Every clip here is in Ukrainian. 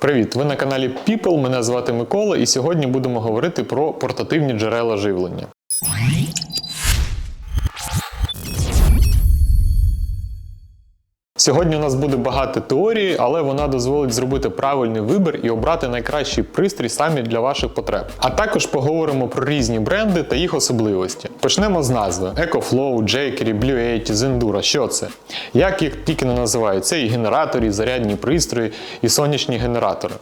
Привіт! Ви на каналі People. Мене звати Микола, і сьогодні будемо говорити про портативні джерела живлення. Сьогодні у нас буде багато теорії, але вона дозволить зробити правильний вибір і обрати найкращий пристрій самі для ваших потреб. А також поговоримо про різні бренди та їх особливості. Почнемо з назви: EcoFlow, Jackery, Blue 80, Zendura. Що це? Як їх тільки не називають? Це і генератори, і зарядні пристрої, і сонячні генератори.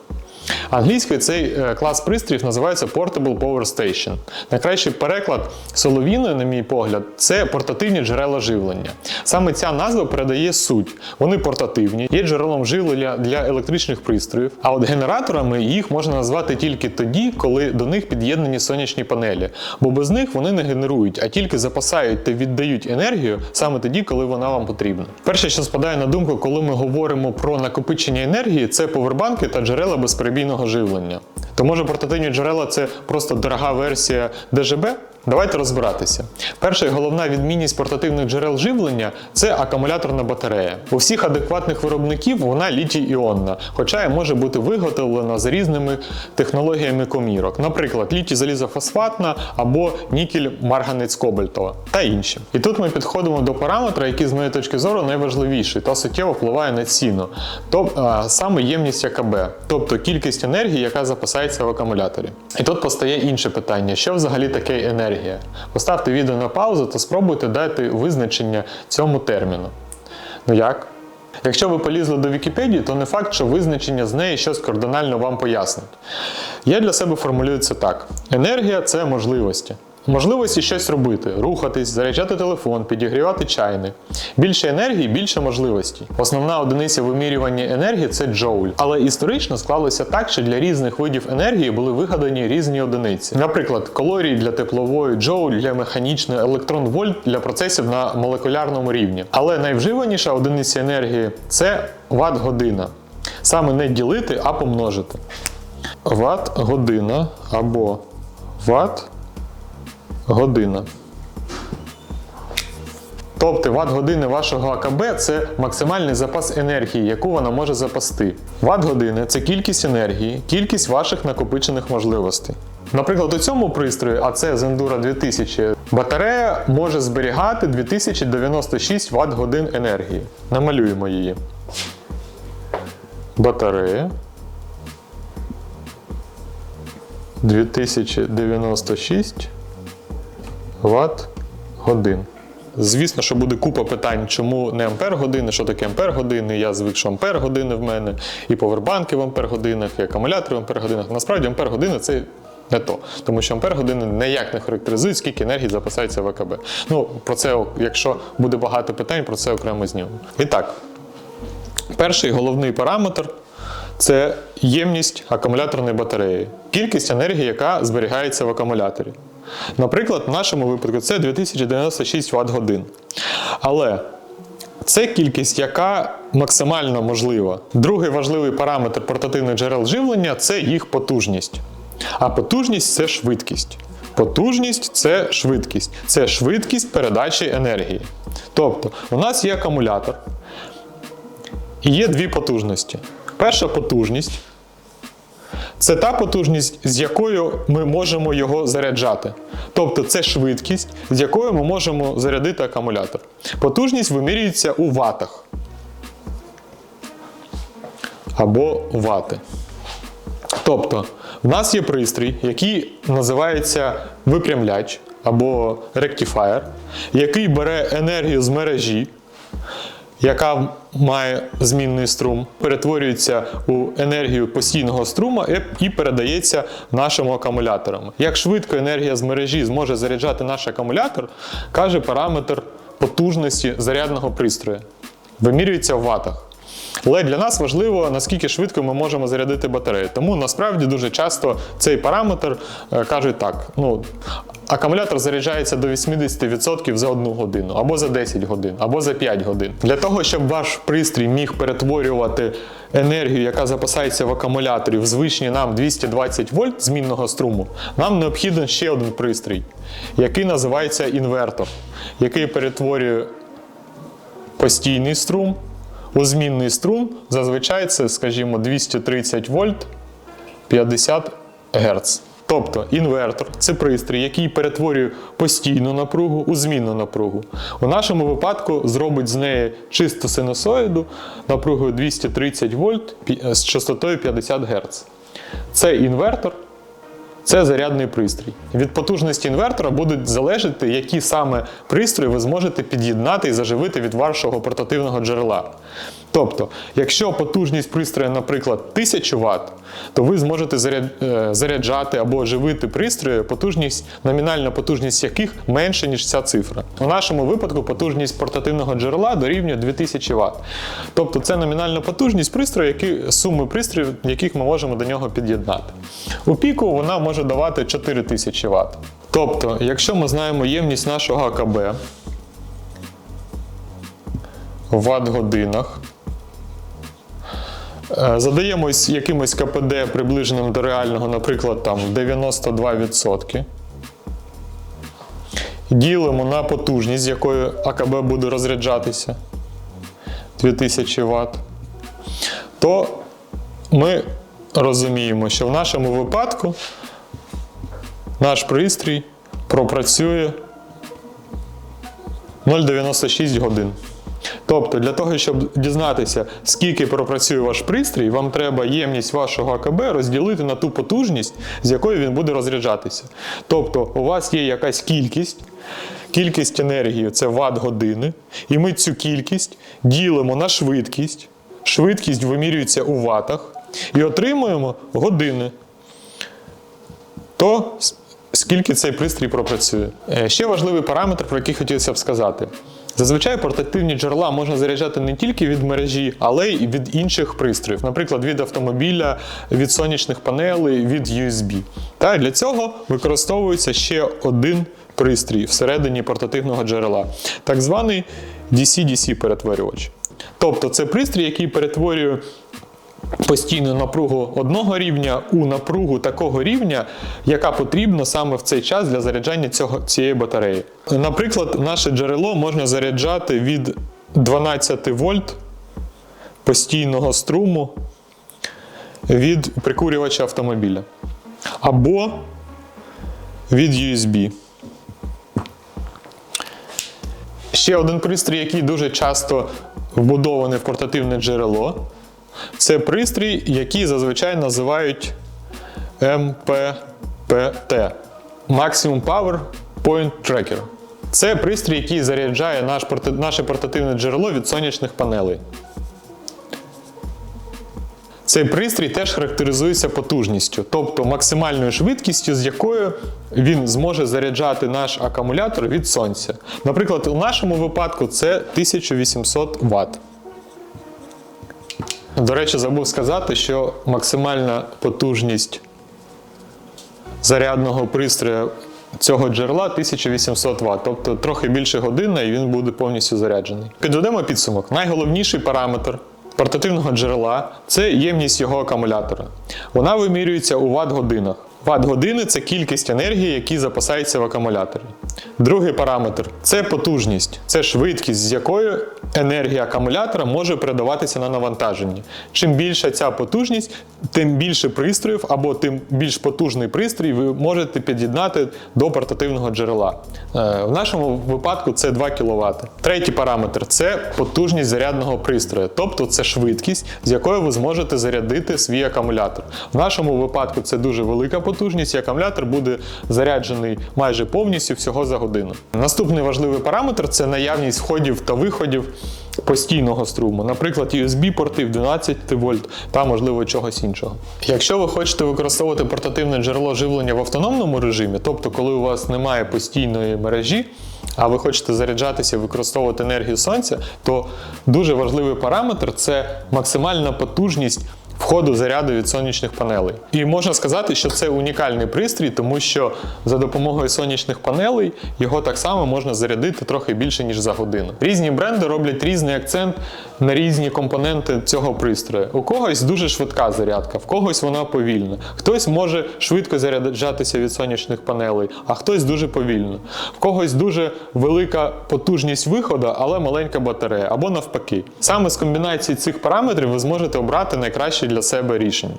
Англійською цей е, клас пристроїв називається Portable Power Station. Найкращий переклад соловіною, на мій погляд, це портативні джерела живлення. Саме ця назва передає суть. Вони портативні, є джерелом живлення для електричних пристроїв. А от генераторами їх можна назвати тільки тоді, коли до них під'єднані сонячні панелі, бо без них вони не генерують, а тільки запасають та віддають енергію саме тоді, коли вона вам потрібна. Перше, що спадає на думку, коли ми говоримо про накопичення енергії, це повербанки та джерела безперебійного живлення. То може портативні джерела це просто дорога версія ДЖБ? Давайте розбиратися. Перша і головна відмінність портативних джерел живлення це акумуляторна батарея. У всіх адекватних виробників вона літій-іонна, хоча і може бути виготовлена з різними технологіями комірок, наприклад, літій залізофосфатна або нікель марганець кобальтова та інші. І тут ми підходимо до параметра, який з моєї точки зору найважливіший та суттєво впливає на ціну, тобто саме ємність АКБ, тобто кількість енергії, яка запасається в акумуляторі. І тут постає інше питання: що взагалі таке енергія? Поставте відео на паузу та спробуйте дати визначення цьому терміну. Ну як? Якщо ви полізли до Вікіпедії, то не факт, що визначення з неї щось кардинально вам пояснить. Я для себе формулюю це так: енергія це можливості. Можливості щось робити, рухатись, заряджати телефон, підігрівати чайник. Більше енергії, більше можливостей. Основна одиниця вимірювання енергії це джоуль. Але історично склалося так, що для різних видів енергії були вигадані різні одиниці. Наприклад, калорії для теплової, джоуль для механічної, електрон вольт для процесів на молекулярному рівні. Але найвживаніша одиниця енергії це ватт-година. Саме не ділити, а помножити. Ватт-година або ватт година. Тобто ватт-години вашого АКБ це максимальний запас енергії, яку вона може запасти. Ватт-години це кількість енергії, кількість ваших накопичених можливостей. Наприклад, у цьому пристрої, а це Zendura 2000, батарея може зберігати 2096 Вт-годин енергії. Намалюємо її. Батарея 2096 Вт годин. Звісно, що буде купа питань, чому не ампер години, що таке ампер години. Я звик, що ампер години в мене, і повербанки в ампер годинах, і акумулятори в ампер годинах. Насправді ампер години це не то, тому що ампер години ніяк не характеризують, скільки енергії запасається в АКБ. Ну, про це, якщо буде багато питань, про це окремо знімемо. І так, перший головний параметр це ємність акумуляторної батареї, кількість енергії, яка зберігається в акумуляторі. Наприклад, в нашому випадку це 2096 Вт годин. Але це кількість, яка максимально можлива. Другий важливий параметр портативних джерел живлення це їх потужність. А потужність це швидкість. Потужність це швидкість. Це швидкість передачі енергії. Тобто, у нас є акумулятор і є дві потужності. Перша потужність це та потужність, з якою ми можемо його заряджати. Тобто це швидкість, з якою ми можемо зарядити акумулятор. Потужність вимірюється у ватах або вати. Тобто, в нас є пристрій, який називається випрямляч або ректифаєр, який бере енергію з мережі, яка має змінний струм, перетворюється у енергію постійного струма і передається нашим акумуляторам. Як швидко енергія з мережі зможе заряджати наш акумулятор, каже параметр потужності зарядного пристрою. Вимірюється в ватах. Але для нас важливо, наскільки швидко ми можемо зарядити батарею. Тому насправді дуже часто цей параметр е, кажуть так: ну, акумулятор заряджається до 80% за 1 годину, або за 10 годин, або за 5 годин. Для того, щоб ваш пристрій міг перетворювати енергію, яка запасається в акумуляторі, в звичні нам 220 вольт змінного струму, нам необхіден ще один пристрій, який називається інвертор, який перетворює постійний струм у змінний струм зазвичай це, скажімо, 230 вольт 50 Гц. Тобто інвертор це пристрій, який перетворює постійну напругу у змінну напругу. У нашому випадку зробить з неї чисту синусоїду напругою 230 вольт з частотою 50 Гц. Це інвертор, це зарядний пристрій. Від потужності інвертора будуть залежати, які саме пристрої ви зможете під'єднати і заживити від вашого портативного джерела. Тобто, якщо потужність пристрою, наприклад, 1000 Вт, то ви зможете е, заряджати або живити пристрої, потужність, номінальна потужність яких менше, ніж ця цифра. У нашому випадку потужність портативного джерела дорівнює 2000 Вт. Тобто це номінальна потужність пристрою, які, суми пристроїв, яких ми можемо до нього під'єднати. У піку вона може давати 4000 Вт. Тобто, якщо ми знаємо ємність нашого АКБ в Вт-годинах, Е, Задаємось якимось КПД приближеним до реального, наприклад, там 92%. Ділимо на потужність, з якою АКБ буде розряджатися 2000 Вт. То ми розуміємо, що в нашому випадку наш пристрій пропрацює 0,96 годин. Тобто, для того, щоб дізнатися, скільки пропрацює ваш пристрій, вам треба ємність вашого АКБ розділити на ту потужність, з якою він буде розряджатися. Тобто, у вас є якась кількість, кількість енергії це ватт години, і ми цю кількість ділимо на швидкість. Швидкість вимірюється у ватах і отримуємо години. То скільки цей пристрій пропрацює. Е, Ще важливий параметр, про який хотілося б сказати. Зазвичай портативні джерела можна заряджати не тільки від мережі, але й від інших пристроїв, наприклад, від автомобіля, від сонячних панелей, від USB. Та для цього використовується ще один пристрій всередині портативного джерела, так званий DC-DC перетворювач. Тобто це пристрій, який перетворює постійну напругу одного рівня у напругу такого рівня, яка потрібна саме в цей час для заряджання цього, цієї батареї. Наприклад, наше джерело можна заряджати від 12 вольт постійного струму від прикурювача автомобіля або від USB. Ще один пристрій, який дуже часто вбудований в портативне джерело, це пристрій, який зазвичай називають МППТ Maximum Power Point Tracker. Це пристрій, який заряджає наш, наше портативне джерело від сонячних панелей. Цей пристрій теж характеризується потужністю, тобто максимальною швидкістю, з якою він зможе заряджати наш акумулятор від сонця. Наприклад, у нашому випадку це 1800 Вт. До речі, забув сказати, що максимальна потужність зарядного пристрою цього джерела 1800 Вт, тобто трохи більше години і він буде повністю заряджений. Підведемо підсумок. Найголовніший параметр портативного джерела це ємність його акумулятора. Вона вимірюється у Вт-годинах. Ватт-години це кількість енергії, які запасаються в акумуляторі. Другий параметр це потужність, це швидкість, з якою енергія акумулятора може передаватися на навантаження. Чим більша ця потужність, тим більше пристроїв або тим більш потужний пристрій ви можете під'єднати до портативного джерела. Е, В нашому випадку це 2 кВт. Третій параметр це потужність зарядного пристрою, тобто це швидкість, з якою ви зможете зарядити свій акумулятор. В нашому випадку це дуже велика потужність, і акумулятор буде заряджений майже повністю всього за годину. Наступний важливий параметр це наявність входів та виходів постійного струму, наприклад, USB-порти в 12 вольт та можливо чогось іншого. Якщо ви хочете використовувати портативне джерело живлення в автономному режимі, тобто коли у вас немає постійної мережі, а ви хочете заряджатися і використовувати енергію сонця, то дуже важливий параметр це максимальна потужність входу заряду від сонячних панелей. І можна сказати, що це унікальний пристрій, тому що за допомогою сонячних панелей його так само можна зарядити трохи більше ніж за годину. Різні бренди роблять різний акцент на різні компоненти цього пристрою. У когось дуже швидка зарядка, в когось вона повільна. Хтось може швидко заряджатися від сонячних панелей, а хтось дуже повільно. В когось дуже велика потужність виходу, але маленька батарея, або навпаки. Саме з комбінації цих параметрів ви зможете обрати найкраще для себе рішення.